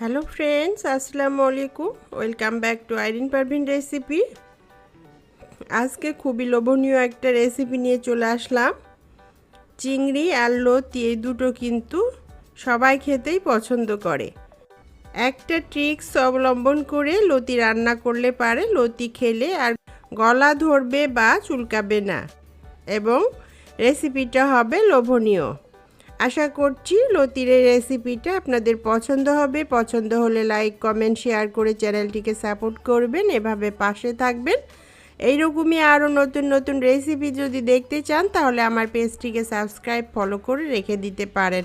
Hello friends আসসালামু আলাইকুম welcome back to Irin Parvin recipe আজকে খুবই লোভনীয় একটা রেসিপি নিয়ে চলে আসলাম। চিংড়ি আর লতি, এই দুটো কিন্তু সবাই খেতেই পছন্দ করে। একটা ট্রিক্স অবলম্বন করে লতি রান্না করলে পারে। লতি খেলে আর গলা ধরবে বা চুলকাবে না। এবং রেসিপিটা হবে লোভনীয়। আশা করছি লতির এই রেসিপিটা আপনাদের পছন্দ হবে। পছন্দ হলে লাইক, কমেন্ট, শেয়ার করে চ্যানেলটিকে সাপোর্ট করবেন, এভাবে পাশে থাকবেন। এইরকমই আরও নতুন নতুন রেসিপি যদি দেখতে চান, তাহলে আমার পেজটিকে সাবস্ক্রাইব, ফলো করে রেখে দিতে পারেন।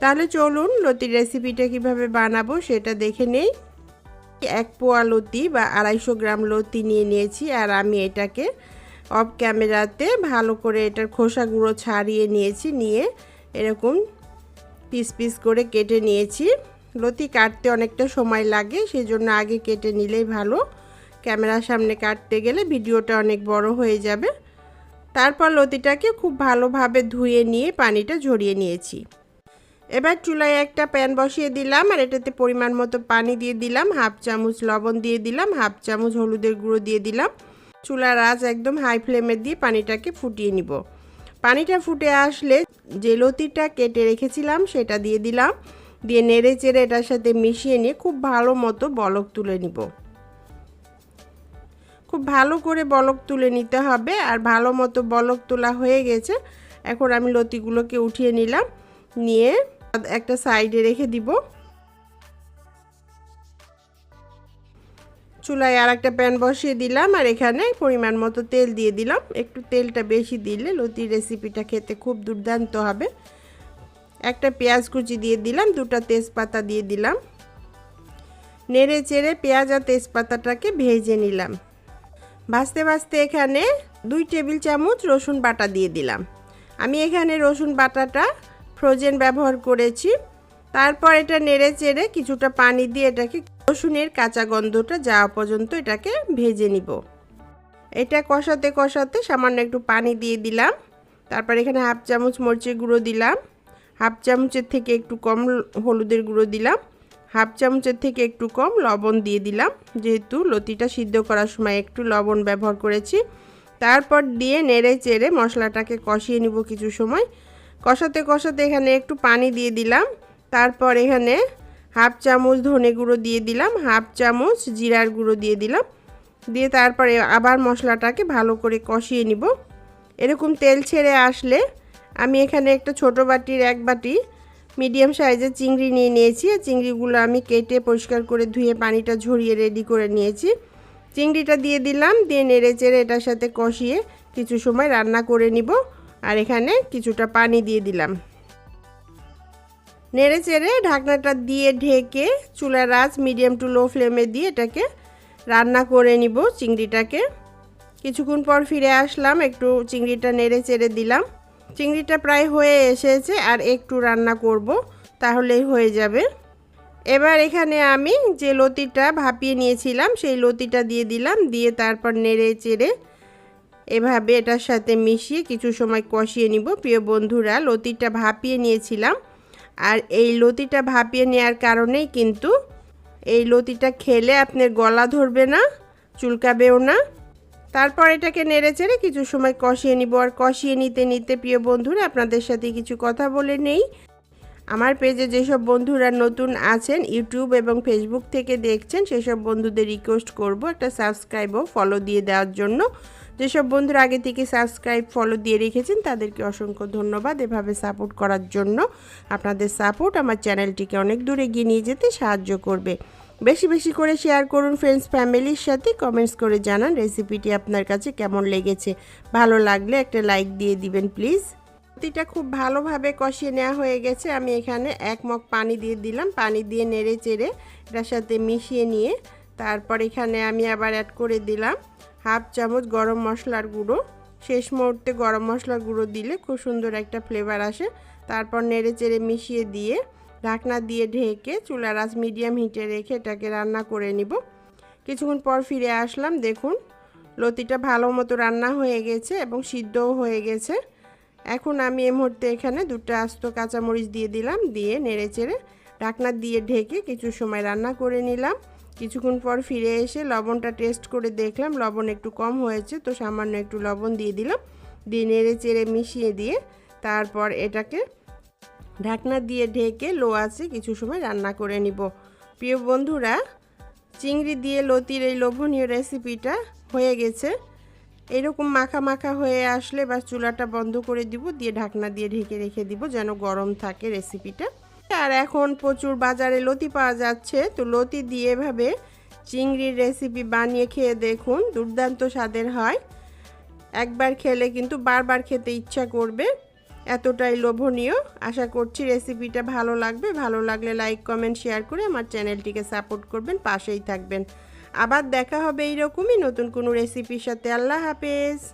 তাহলে চলুন লতির রেসিপিটা কীভাবে বানাবো সেটা দেখে নেই। এক পোয়া লতি বা আড়াইশো গ্রাম লতি নিয়ে নিয়েছি, আর আমি এটাকে অফ ক্যামেরাতে ভালো করে এটার খোসা গুঁড়ো ছাড়িয়ে নিয়েছি, নিয়ে এরকম পিস পিস করে কেটে নিয়েছি। লতি কাটতে অনেকটা সময় লাগে সেই জন্য আগে কেটে নিলেই ভালো। ক্যামেরার সামনে কাটতে গেলে ভিডিওটা অনেক বড় হয়ে যাবে। তারপর লতিটাকে খুব ভালোভাবে ধুয়ে নিয়ে পানিটা ঝরিয়ে নিয়েছি। এবার চুলায় একটা প্যান বসিয়ে দিলাম, আর এটাতে পরিমাণ মতো পানি দিয়ে দিলাম, হাফ চামচ লবণ দিয়ে দিলাম, হাফ চামচ হলুদের গুঁড়ো দিয়ে দিলাম। চুলার আঁচ একদম হাই ফ্লেমে দিয়ে পানিটাকে ফুটিয়ে নিব। পানিটা ফুটে আসলে যে লতিটা কেটে রেখেছিলাম সেটা দিয়ে দিলাম। দিয়ে নেড়ে চেড়ে এটার সাথে মিশিয়ে নিয়ে খুব ভালো মতো বলক তুলে নিব। খুব ভালো করে বলক তুলে নিতে হবে আর ভালো মতো বলক তোলা হয়ে গেছে। এখন আমি লতিগুলোকে উঠিয়ে নিলাম। নিয়ে একটা সাইডে রেখে দিব। চুলায় আর একটা প্যান বসিয়ে দিলাম আর এখানে পরিমাণ মতো তেল দিয়ে দিলাম। একটু তেলটা বেশি দিলে লতির রেসিপিটা খেতে খুব দুর্দান্ত হবে। একটা পেঁয়াজ কুচি দিয়ে দিলাম, দুটা তেজপাতা দিয়ে দিলাম। নেড়ে চেড়ে পেঁয়াজ আর তেজপাতাটাকে ভেজে নিলাম। ভাজতে ভাজতে এখানে দুই টেবিল চামচ রসুন বাটা দিয়ে দিলাম। আমি এখানে রসুন বাটাটা ফ্রোজেন ব্যবহার করেছি। তারপর এটা নেড়ে চেড়ে কিছুটা পানি দিয়ে এটাকে রসুনের কাঁচা গন্ধটা যাওয়া পর্যন্ত এটাকে ভেজে নিব। এটা কষাতে কষাতে সামান্য একটু পানি দিয়ে দিলাম। তারপর এখানে হাফ চামচ মরিচের গুঁড়ো দিলাম। হাফ চামচের থেকে একটু কম হলুদের গুঁড়ো দিলাম। হাফ চামচের থেকে একটু কম লবণ দিয়ে দিলাম। যেহেতু লতিটা সিদ্ধ করার সময় একটু লবণ ব্যবহার করেছি। তারপর দিয়ে নেড়ে চেড়ে মশলাটাকে কষিয়ে নিব কিছু সময়। কষাতে কষাতে এখানে একটু পানি দিয়ে দিলাম। তারপর এখানে হাফ চামচ ধনে গুঁড়ো দিয়ে দিলাম, হাফ চামচ জিরার গুঁড়ো দিয়ে দিলাম। দিয়ে তারপরে আবার মশলাটাকে ভালো করে কষিয়ে নিব। এরকম তেল ছেড়ে আসলে আমি এখানে একটা ছোট বাটির এক বাটি মিডিয়াম সাইজের চিংড়ি নিয়ে নিয়েছি। চিংড়িগুলো আমি কেটে পরিষ্কার করে ধুয়ে পানিটা ঝরিয়ে রেডি করে নিয়েছি। চিংড়িটা দিয়ে দিলাম, দিয়ে নেড়ে চেড়ে এটার সাথে কষিয়ে কিছু সময় রান্না করে নিব। আর এখানে কিছুটা পানি দিয়ে দিলাম। নেড়ে চেড়ে ঢাকনাটা দিয়ে ঢেকে চুলার আঁচ মিডিয়াম টু লো ফ্লেমে দিয়ে এটাকে রান্না করে নিব চিংড়িটাকে। কিছুক্ষণ পর ফিরে আসলাম, একটু চিংড়িটা নেড়ে চেড়ে দিলাম। চিংড়িটা প্রায় হয়ে এসেছে আর একটু রান্না করব, তাহলেই হয়ে যাবে। এবার এখানে আমি যে লতিটা ভাপিয়ে নিয়েছিলাম, সেই লতিটা দিয়ে দিলাম, দিয়ে তারপর নেড়ে চেড়ে এভাবে এটার সাথে মিশিয়ে কিছু সময় কষিয়ে নিব। প্রিয় বন্ধুরা, লতিটা ভাপিয়ে নিয়েছিলাম। আর এই লতিটা ভাপিয়ে নেওয়ার কারণেই কিন্তু এই লতিটা খেলে আপনার গলা ধরবে না, চুলকাবেও না। তারপর এটাকে নেড়ে চেড়ে কিছু সময় কষিয়ে নিব। আর কষিয়ে নিতে নিতে প্রিয় বন্ধুরা, আপনাদের সাথে কিছু কথা বলে নেই। আমার পেজে যেসব বন্ধুরা নতুন আছেন, ইউটিউব এবং ফেসবুক থেকে দেখছেন, সেসব বন্ধুদের রিকোয়েস্ট করব একটা সাবস্ক্রাইব ও ফলো দিয়ে দেওয়ার জন্য। যেসব বন্ধুরা আগে থেকে সাবস্ক্রাইব ফলো দিয়ে রেখেছেন, তাদেরকে অসংখ্য ধন্যবাদ এভাবে সাপোর্ট করার জন্য। আপনাদের সাপোর্ট আমার চ্যানেলটিকে অনেক দূরে এগিয়ে নিয়ে যেতে সাহায্য করবে। বেশি বেশি করে শেয়ার করুন ফ্রেন্ডস ফ্যামিলির সাথে কমেন্টস করে জানান রেসিপিটি আপনার কাছে কেমন লেগেছে। ভালো লাগলে একটা লাইক দিয়ে দিবেন প্লিজ রুটিটা খুব ভালোভাবে কষিয়ে নেওয়া হয়ে গেছে। আমি এখানে এক মগ পানি দিয়ে দিলাম। পানি দিয়ে নেড়ে চেড়ে এটার সাথে মিশিয়ে নিয়ে তারপর এখানে আমি আবার অ্যাড করে দিলাম হাফ চামচ গরম মশলার গুঁড়ো। শেষ মুহূর্তে গরম মশলার গুঁড়ো দিলে খুব সুন্দর একটা ফ্লেভার আসে। তারপর নেড়ে চেড়ে মিশিয়ে দিয়ে ঢাকনা দিয়ে ঢেকে চুলার আঁচ মিডিয়াম হিটে রেখে এটাকে রান্না করে নিব। কিছুক্ষণ পর ফিরে আসলাম। দেখুন, লতিটা ভালো মতো রান্না হয়ে গেছে এবং সিদ্ধও হয়ে গেছে। এখন আমি এই মুহূর্তে এখানে দুটো আস্ত কাঁচামরিচ দিয়ে দিলাম, দিয়ে নেড়ে চেড়ে ঢাকনা দিয়ে ঢেকে কিছু সময় রান্না করে নিলাম। কিছুক্ষণ পর ফিরে এসে লবণটা টেস্ট করে দেখলাম, লবণ একটু কম হয়েছে, তো সামান্য একটু লবণ দিয়ে দিলাম। দিয়ে নেড়ে চেড়ে মিশিয়ে দিয়ে তারপর এটাকে ঢাকনা দিয়ে ঢেকে লো আছে কিছু সময় রান্না করে নিব। প্রিয় বন্ধুরা, চিংড়ি দিয়ে লতির এই লোভনীয় রেসিপিটা হয়ে গেছে। এরকম মাখা মাখা হয়ে আসলে বা চুলাটা বন্ধ করে দিব, দিয়ে ঢাকনা দিয়ে ঢেকে রেখে দিব যেন গরম থাকে রেসিপিটা আর এখন প্রচুর বাজারে লতি পাওয়া যাচ্ছে, তো লতি দিয়ে এভাবে চিংড়ির রেসিপি বানিয়ে খেয়ে দেখুন, দুর্দান্ত স্বাদের হয়। একবার খেলে কিন্তু বারবার খেতে ইচ্ছা করবে, এতটাই লোভনীয়। আশা করছি রেসিপিটা ভালো লাগবে, ভালো লাগলে লাইক কমেন্ট শেয়ার করে আমার চ্যানেলটিকে সাপোর্ট করবেন, পাশেই থাকবেন। আবার দেখা হবে এইরকমই নতুন কোনো রেসিপির সাথে। আল্লাহ হাফেজ।